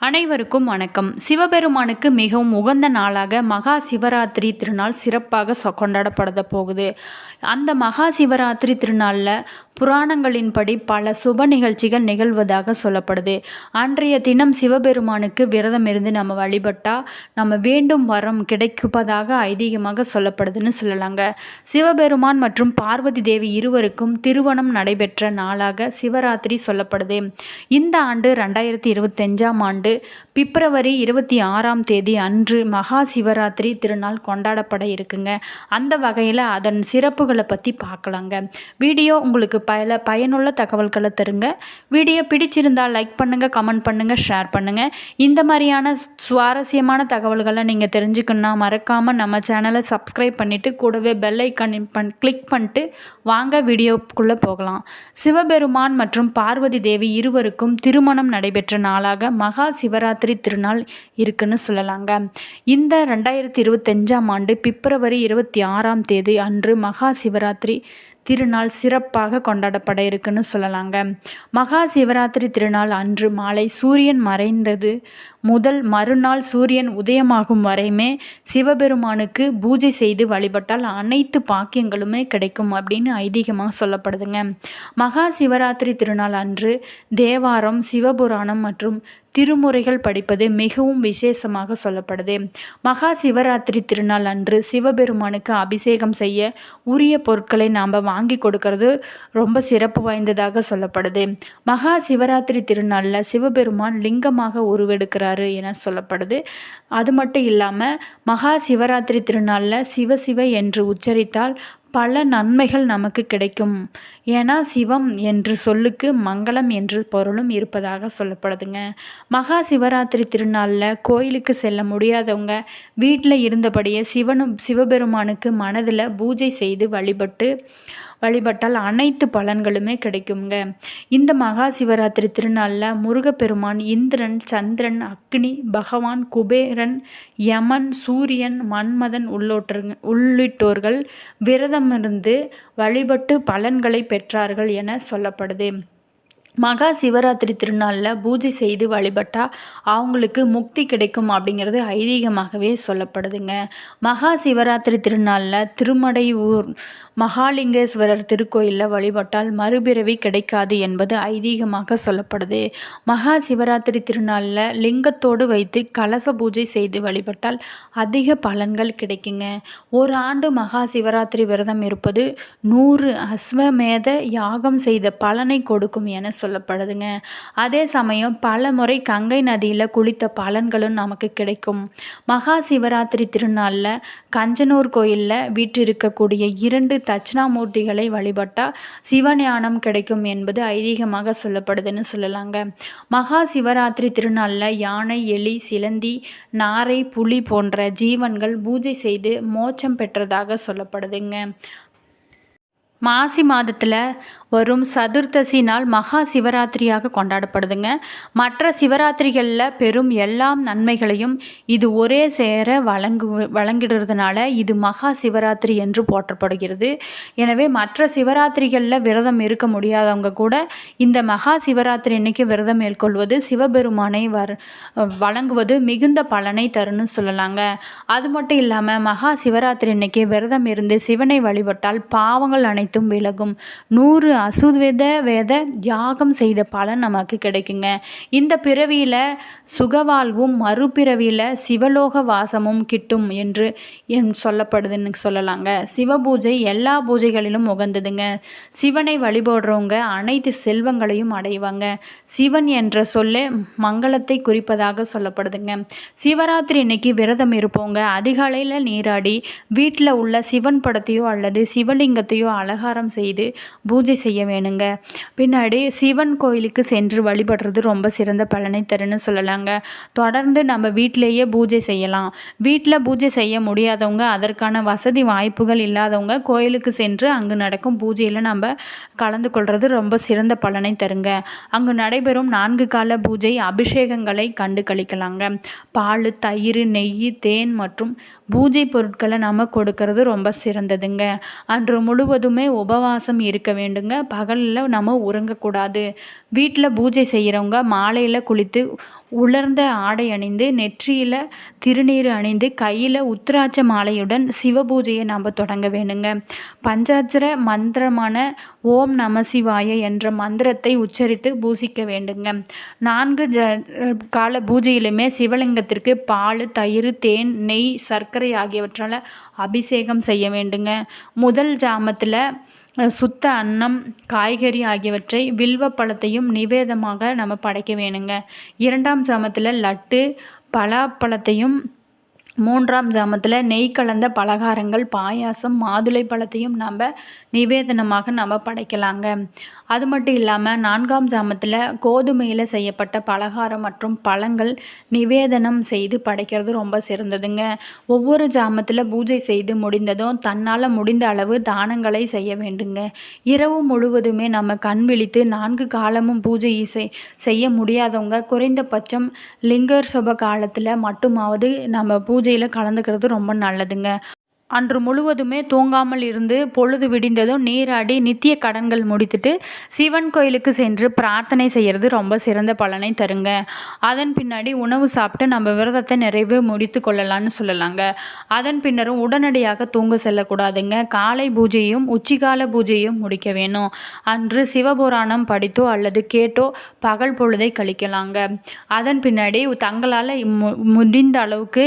அனைவருக்கும் வணக்கம். சிவபெருமானுக்கு மிகவும் உகந்த நாளாக மகா சிவராத்திரி திருநாள் சிறப்பாக சொ- கொண்டாடப்பட போகுது. அந்த மகா சிவராத்திரி திருநாளில் புராணங்களின்படி பல சுப நிகழ்ச்சிகள் நிகழ்வதாக சொல்லப்படுது. அன்றைய தினம் சிவபெருமானுக்கு விரதம் இருந்து நம்ம வழிபட்டால் நம்ம வேண்டும் வரம் கிடைப்பதாக ஐதீகமாக சொல்லப்படுதுன்னு சொல்லலாங்க. சிவபெருமான் மற்றும் பார்வதி தேவி இருவருக்கும் திருமணம் நடைபெற்ற நாளாக சிவராத்திரி சொல்லப்படுது. இந்த ஆண்டு ரெண்டாயிரத்தி இருபத்தஞ்சாம் ஆண்டு பிப்ரவரி இருபத்தி ஆறாம் தேதி அன்று மகா சிவராத்திரி திருநாள் கொண்டாடப்பட இருக்குங்க. அந்த வகையில் அதன் சிறப்புகளை பற்றி பார்க்கலாங்க. வீடியோ உங்களுக்கு பல பயனுள்ள தகவல்களை தருங்க. வீடியோ பிடிச்சிருந்தால் லைக் பண்ணுங்கள் கமெண்ட் பண்ணுங்கள் ஷேர் பண்ணுங்கள் இந்த மாதிரியான சுவாரஸ்யமான தகவல்களை நீங்கள் தெரிஞ்சுக்கணுன்னா மறக்காமல் நம்ம சேனலை சப்ஸ்கிரைப் பண்ணிவிட்டு கூடவே பெல் ஐக்கான் பண் கிளிக் பண்ணிட்டு வாங்க வீடியோக்குள்ளே போகலாம். சிவபெருமான் மற்றும் பார்வதி தேவி இருவருக்கும் திருமணம் நடைபெற்ற நாளாக மகா சிவராத்திரி திருநாள் இருக்குன்னு சொல்லலாங்க. இந்த ரெண்டாயிரத்தி இருபத்தஞ்சாம் ஆண்டு பிப்ரவரி இருபத்தி ஆறாம் தேதி அன்று மகா சிவராத்திரி திருநாள் சிறப்பாக கொண்டாடப்பட இருக்குன்னு சொல்லலாங்க. மகா சிவராத்திரி திருநாள் அன்று மாலை சூரியன் மறைந்தது முதல் மறுநாள் சூரியன் உதயமாகும் வரையுமே சிவபெருமானுக்கு பூஜை செய்து வழிபட்டால் அனைத்து பாக்கியங்களுமே கிடைக்கும் அப்படின்னு ஐதீகமாக சொல்லப்படுதுங்க. மகா சிவராத்திரி திருநாள் அன்று தேவாரம் சிவபுராணம் மற்றும் திருமுறைகள் படிப்பது மிகவும் விசேஷமாக சொல்லப்படுது. மகா சிவராத்திரி திருநாள் அன்று சிவபெருமானுக்கு அபிஷேகம் செய்ய உரிய பொருட்களை நாம் வாங்கி கொடுக்கறது ரொம்ப சிறப்பு வாய்ந்ததாக சொல்லப்படுது. மகா சிவராத்திரி திருநாளில் சிவபெருமான் லிங்கமாக உருவெடுக்கிறாரு என சொல்லப்படுது. அது மட்டும் இல்லாமல் மகா சிவராத்திரி திருநாளில் சிவ சிவ என்று உச்சரித்தால் பல நன்மைகள் நமக்கு கிடைக்கும். ஏன்னா சிவம் என்று சொல்லுக்கு மங்களம் என்று பொருளும் இருப்பதாக சொல்லப்படுதுங்க. மகா சிவராத்திரி திருநாளில் கோயிலுக்கு செல்ல முடியாதவங்க வீட்டில் இருந்தபடியே சிவனும் சிவபெருமானுக்கு மனதில் பூஜை செய்து வழிபட்டு வழிபட்டால் அனைத்து பலன்களுமே கிடைக்குங்க இந்த மகா சிவராத்திரி திருநாளில் முருகப்பெருமான் இந்திரன் சந்திரன் அக்னி பகவான் குபேரன் யமன் சூரியன் மன்மதன் உள்ளோட்டருங்க உள்ளிட்டோர்கள் விரதமிருந்து வழிபட்டு பலன்களை பெற்றார்கள் என சொல்லப்படுது. மகா சிவராத்திரி திருநாளில் பூஜை செய்து வழிபட்டால் அவங்களுக்கு முக்தி கிடைக்கும் அப்படிங்கிறது ஐதீகமாகவே சொல்லப்படுதுங்க. மகா சிவராத்திரி திருநாளில் திருமடையூர் மகாலிங்கேஸ்வரர் திருக்கோயிலில் வழிபட்டால் மறுபிறவி கிடைக்காது என்பது ஐதீகமாக சொல்லப்படுது. மகா சிவராத்திரி திருநாளில் லிங்கத்தோடு வைத்து கலச பூஜை செய்து வழிபட்டால் அதிக பலன்கள் கிடைக்குங்க. ஒரு ஆண்டு மகா சிவராத்திரி விரதம் இருப்பது நூறு அஸ்வமேத யாகம் செய்த பலனை கொடுக்கும் என சொல்லப்படுதுங்க. அதே சமயம் பல முறை கங்கை நதியில் குளித்த பலன்களும் நமக்கு கிடைக்கும். மகா சிவராத்திரி திருநாளில் கஞ்சனூர் கோயிலில் வீற்றிருக்கக்கூடிய இரண்டு தட்சிணாமூர்த்திகளை வழிபட்டால் சிவஞானம் கிடைக்கும் என்பது ஐதீகமாக சொல்லப்படுதுன்னு சொல்லலாங்க. மகா சிவராத்திரி திருநாளில் யானை எலி சிலந்தி நாரை புலி போன்ற ஜீவன்கள் பூஜை செய்து மோட்சம் பெற்றதாக சொல்லப்படுதுங்க. மாசி மாதத்தில் வரும் சதுர்த்தசி நாள் மகா சிவராத்திரியாக கொண்டாடப்படுதுங்க. மற்ற சிவராத்திரிகளில் பெரும் எல்லா நன்மைகளையும் இது ஒரே சேர வழங்கு வழங்கிடுறதுனால இது மகா சிவராத்திரி என்று போற்றப்படுகிறது. எனவே மற்ற சிவராத்திரிகளில் விரதம் இருக்க முடியாதவங்க கூட இந்த மகா சிவராத்திரி அன்னைக்கு விரதம் மேற்கொள்வது சிவபெருமானை வர் வழங்குவது மிகுந்த பலனை தருன்னு சொல்லலாங்க. அது மட்டும் இல்லாமல் மகா சிவராத்திரி அன்னைக்கு விரதம் இருந்து சிவனை வழிபட்டால் பாவங்கள் அனைத்து அனைத்தும் விலகும். நூறு அசுவேத வேத யாகம் செய்த பலன் நமக்கு கிடைக்குங்க. இந்த பிறவியில் சுகவாழ்வும் மறுபிறவியில் சிவலோக வாசமும் கிட்டும் என்று என் சொல்லப்படுதுன்னு சொல்லலாங்க. சிவபூஜை எல்லா பூஜைகளிலும் உகந்ததுங்க. சிவனை வழிபடுறவங்க அனைத்து செல்வங்களையும் அடைவாங்க. சிவன் என்ற சொல்லே மங்களத்தை குறிப்பதாக சொல்லப்படுதுங்க. சிவராத்திரி இன்னைக்கு விரதம் இருப்போங்க. அதிகாலையில் நீராடி வீட்டில் உள்ள சிவன் படத்தையோ அல்லது சிவலிங்கத்தையோ அலங்காரம் செய்து பூஜை செய்ய வேணுங்க. பின்னாடி சிவன் கோயிலுக்கு சென்று வழிபடுறது ரொம்ப சிறந்த பலனை தருன்னு சொல்லலாங்க. தொடர்ந்து நம்ம வீட்டிலேயே பூஜை செய்யலாம். வீட்டில் பூஜை செய்ய முடியாதவங்க அதற்கான வசதி வாய்ப்புகள் இல்லாதவங்க கோயிலுக்கு சென்று அங்கு நடக்கும் பூஜையில் நம்ம கலந்து கொள்வது ரொம்ப சிறந்த பலனை தருங்க. அங்கு நடைபெறும் நான்கு கால பூஜை அபிஷேகங்களை கண்டு கழிக்கலாங்க பால் தயிர் நெய் தேன் மற்றும் பூஜை பொருட்களை நம்ம கொடுக்கறது ரொம்ப சிறந்ததுங்க. அன்று முழுவதுமே உபவாசம் இருக்க வேண்டுங்க. பகலில் நம்ம உறங்கக்கூடாது. வீட்டில் பூஜை செய்கிறவங்க மாலையில் குளித்து உலர்ந்த ஆடை அணிந்து நெற்றியில் திருநீர் அணிந்து கையில் உத்திராட்ச மாலையுடன் சிவபூஜையை நாம் தொடங்க வேணுங்க பஞ்சாட்சர மந்திரமான ஓம் நம சிவாய என்ற மந்திரத்தை உச்சரித்து பூசிக்க வேண்டுங்க. நான்கு ஜ கால பூஜையிலுமே சிவலிங்கத்திற்கு பால் தயிர் தேன் நெய் சர்க்கரை ஆகியவற்றால் அபிஷேகம் செய்ய வேண்டுங்க. முதல் ஜாமத்தில் சுத்த அன்னம் காய்கறி ஆகியவற்றை வில்வ பழத்தையும் நிவேதமாக நம்ம படைக்க வேணுங்க. இரண்டாம் சாமத்தில் லட்டு பலாப்பழத்தையும் மூன்றாம் ஜாமத்தில் நெய் கலந்த பலகாரங்கள் பாயாசம் மாதுளை பழத்தையும் நம்ம நிவேதனமாக நம்ம படைக்கலாங்க. அது மட்டும் இல்லாமல் நான்காம் ஜாமத்தில் கோதுமையில் செய்யப்பட்ட பலகாரம் மற்றும் பழங்கள் நிவேதனம் செய்து படைக்கிறது ரொம்ப சிறந்ததுங்க. ஒவ்வொரு ஜாமத்தில் பூஜை செய்து முடிந்ததும் தன்னால் முடிந்த அளவு தானங்களை செய்ய வேண்டுங்க. இரவு முழுவதுமே நம்ம கண் விழித்து நான்கு காலமும் பூஜை செய்ய முடியாதவங்க குறைந்தபட்சம் லிங்கர் சுப காலத்தில் மட்டுமாவது நம்ம பூஜையில் கலந்துக்கிறது ரொம்ப நல்லதுங்க. அன்று முழுவதுமே தூங்காமல் இருந்து பொழுது விடிந்ததும் நீராடி நித்திய கடன்கள் முடித்துட்டு சிவன் கோயிலுக்கு சென்று பிரார்த்தனை செய்கிறது ரொம்ப சிறந்த பலனை தருங்க. அதன் பின்னாடி உணவு சாப்பிட்டு நம்ம விரதத்தை நிறைவு முடித்து கொள்ளலாம்னு சொல்லலாங்க. அதன் பின்னரும் உடனடியாக தூங்க செல்லக்கூடாதுங்க. காலை பூஜையும் உச்சிகால பூஜையும் முடிக்க வேணும். அன்று சிவபுராணம் படித்தோ அல்லது கேட்டோ பகல் பொழுதை கழிக்கலாங்க. அதன் பின்னாடி தங்களால் முடிந்த அளவுக்கு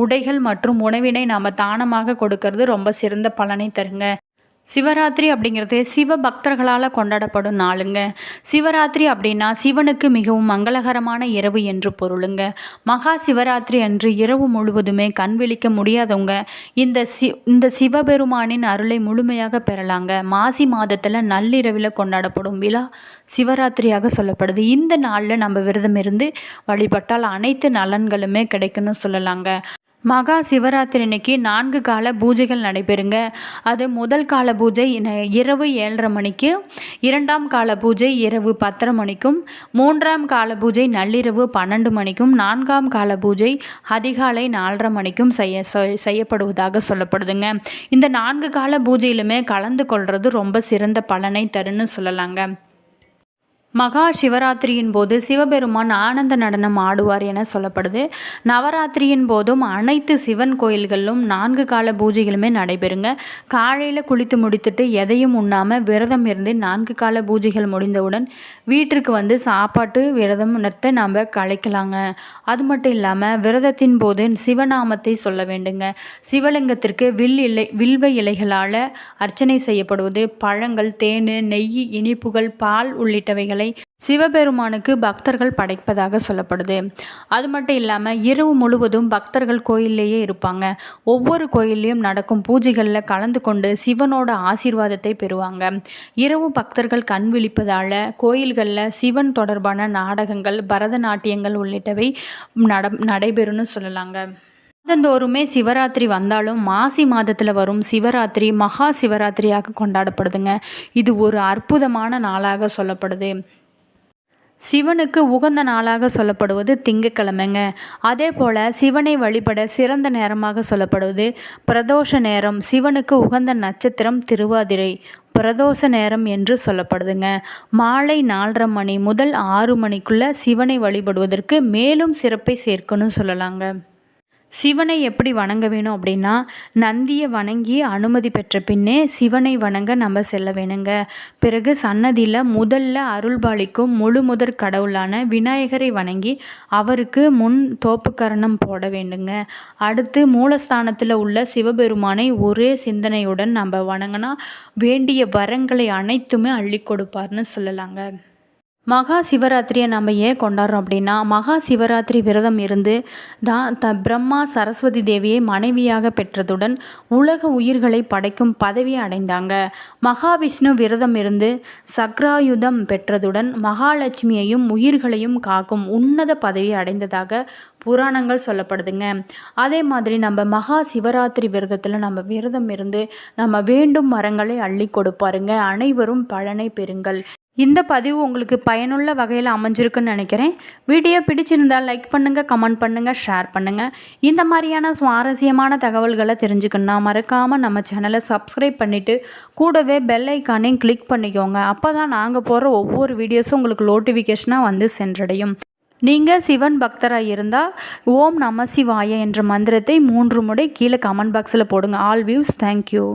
உடைகள் மற்றும் உணவினை நாம் தானமாக கொடுக்கறது. ரொம்ப சிறந்த பலனை தருங்க. சிவராத்திரி அப்படிங்கிறது சிவ பக்தர்களால் கொண்டாடப்படும் நாளுங்க. சிவராத்திரி அப்படின்னா சிவனுக்கு மிகவும் மங்களகரமான இரவு என்று பொருளுங்க. மகா சிவராத்திரி அன்று இரவு முழுவதுமே கண் விழிக்க முடியாதவங்க இந்த சி இந்த சிவபெருமானின் அருளை முழுமையாக பெறலாங்க. மாசி மாதத்தில் நள்ளிரவில் கொண்டாடப்படும் விழா சிவராத்திரியாக சொல்லப்படுது. இந்த நாளில் நம்ம விரதம் இருந்து வழிபட்டால் அனைத்து நலன்களுமே கிடைக்குன்னு சொல்லலாங்க. மகா சிவராத்திரி அன்னைக்கு நான்கு கால பூஜைகள் நடைபெறுங்க. அது முதல் கால பூஜை இரவு ஏழரை மணிக்கு இரண்டாம் கால பூஜை இரவு பத்தரை மணிக்கும் மூன்றாம் கால பூஜை நள்ளிரவு பன்னெண்டு மணிக்கும் நான்காம் கால பூஜை அதிகாலை நாலரை மணிக்கும் செய்ய செய்யப்படுவதாக சொல்லப்படுதுங்க. இந்த நான்கு கால பூஜையிலுமே கலந்து கொள்வது ரொம்ப சிறந்த பலனை தருன்னு சொல்லலாங்க. மகா சிவராத்திரியின் போது சிவபெருமான் ஆனந்த நடனம் ஆடுவார் என சொல்லப்படுது. நவராத்திரியின் போதும் அனைத்து சிவன் கோயில்களிலும் நான்கு கால பூஜைகளுமே நடைபெறுங்க. காலையில் குளித்து முடித்துட்டு எதையும் உண்ணாமல் விரதம் இருந்து நான்கு கால பூஜைகள் முடிந்தவுடன் வீட்டிற்கு வந்து சாப்பாட்டு விரதம் நட்டு நாம் கலைக்கலாங்க. அது மட்டும் இல்லாமல் விரதத்தின் போது சிவநாமத்தை சொல்ல வேண்டுங்க. சிவலிங்கத்திற்கு வில் இலை வில்வ இலைகளால் அர்ச்சனை செய்யப்படுவது. பழங்கள் தேன் நெய் இனிப்புகள் பால் உள்ளிட்டவைகளை சிவபெருமானுக்கு பக்தர்கள் படைப்பதாக சொல்லப்படுது. அது மட்டும் இல்லாமல் இரவு முழுவதும் பக்தர்கள் கோயிலேயே இருப்பாங்க. ஒவ்வொரு கோயில்லையும் நடக்கும் பூஜைகளில் கலந்து கொண்டு சிவனோட ஆசீர்வாதத்தை பெறுவாங்க. இரவு பக்தர்கள் கண் விழிப்பதால் கோயில்களில் சிவன் தொடர்பான நாடகங்கள் பரதநாட்டியங்கள் உள்ளிட்டவை நட நடைபெறும்னு சொல்லலாங்க. மாதந்தோறுமே சிவராத்திரி வந்தாலும் மாசி மாதத்தில் வரும் சிவராத்திரி மகா சிவராத்திரியாக கொண்டாடப்படுதுங்க. இது ஒரு அற்புதமான நாளாக சொல்லப்படுது. சிவனுக்கு உகந்த நாளாக சொல்லப்படுவது திங்கக்கிழமைங்க அதே போல் சிவனை வழிபட சிறந்த நேரமாக சொல்லப்படுவது பிரதோஷ நேரம். சிவனுக்கு உகந்த நட்சத்திரம் திருவாதிரை. பிரதோஷ நேரம் என்று சொல்லப்படுதுங்க. மாலை நாலரை மணி முதல் ஆறு மணிக்குள்ளே சிவனை வழிபடுவதற்கு மேலும் சிறப்பை சேர்க்கணும் சொல்லலாங்க. சிவனை எப்படி வணங்க வேணும் அப்படின்னா நந்தியை வணங்கி அனுமதி பெற்ற பின்னே சிவனை வணங்க நம்ம செல்ல வேணுங்க. பிறகு சன்னதியில் முதல்ல அருள்பாலிக்கும் முழு முதற் கடவுளான விநாயகரை வணங்கி அவருக்கு முன் தோப்புக்கரணம் போட வேண்டுங்க. அடுத்து மூலஸ்தானத்தில் உள்ள சிவபெருமானை ஒரே சிந்தனையுடன் நம்ம வணங்கினா வேண்டிய வரங்களை அனைத்துமே அள்ளி கொடுப்பார்னு சொல்லலாங்க. மகா சிவராத்திரியை நம்ம ஏன் கொண்டாடுறோம் அப்படின்னா மகா சிவராத்திரி விரதம் இருந்து தான் த பிரம்மா சரஸ்வதி தேவியை மனைவியாக பெற்றதுடன் உலக உயிர்களை படைக்கும் பதவியை அடைந்தாங்க. மகாவிஷ்ணு விரதம் இருந்து சக்ராயுதம் பெற்றதுடன் மகாலட்சுமியையும் உயிர்களையும் காக்கும் உன்னத பதவி அடைந்ததாக புராணங்கள் சொல்லப்படுதுங்க. அதே மாதிரி நம்ம மகா சிவராத்திரி விரதத்தில் நம்ம விரதம் இருந்து நம்ம வேண்டும் மரங்களை அள்ளி கொடுப்பாருங்க. அனைவரும் பலனை பெறுங்கள். இந்த பதிவு உங்களுக்கு பயனுள்ள வகையில் அமைஞ்சிருக்குன்னு நினைக்கிறேன். வீடியோ பிடிச்சிருந்தால் லைக் பண்ணுங்கள் கமெண்ட் பண்ணுங்கள் ஷேர் பண்ணுங்கள் இந்த மாதிரியான சுவாரஸ்யமான தகவல்களை தெரிஞ்சுக்கணும்னா மறக்காமல் நம்ம சேனலை சப்ஸ்கிரைப் பண்ணிவிட்டு கூடவே பெல் ஐக்கானையும் கிளிக் பண்ணிக்கோங்க. அப்போ தான் நாங்கள் போகிற ஒவ்வொரு வீடியோஸும் உங்களுக்கு நோட்டிஃபிகேஷனாக வந்து சென்றடையும். நீங்கள் சிவன் பக்தராக இருந்தால் ஓம் நம சிவாய என்ற மந்திரத்தை மூன்று முறை கீழே கமெண்ட் பாக்ஸில் போடுங்க. All views thank you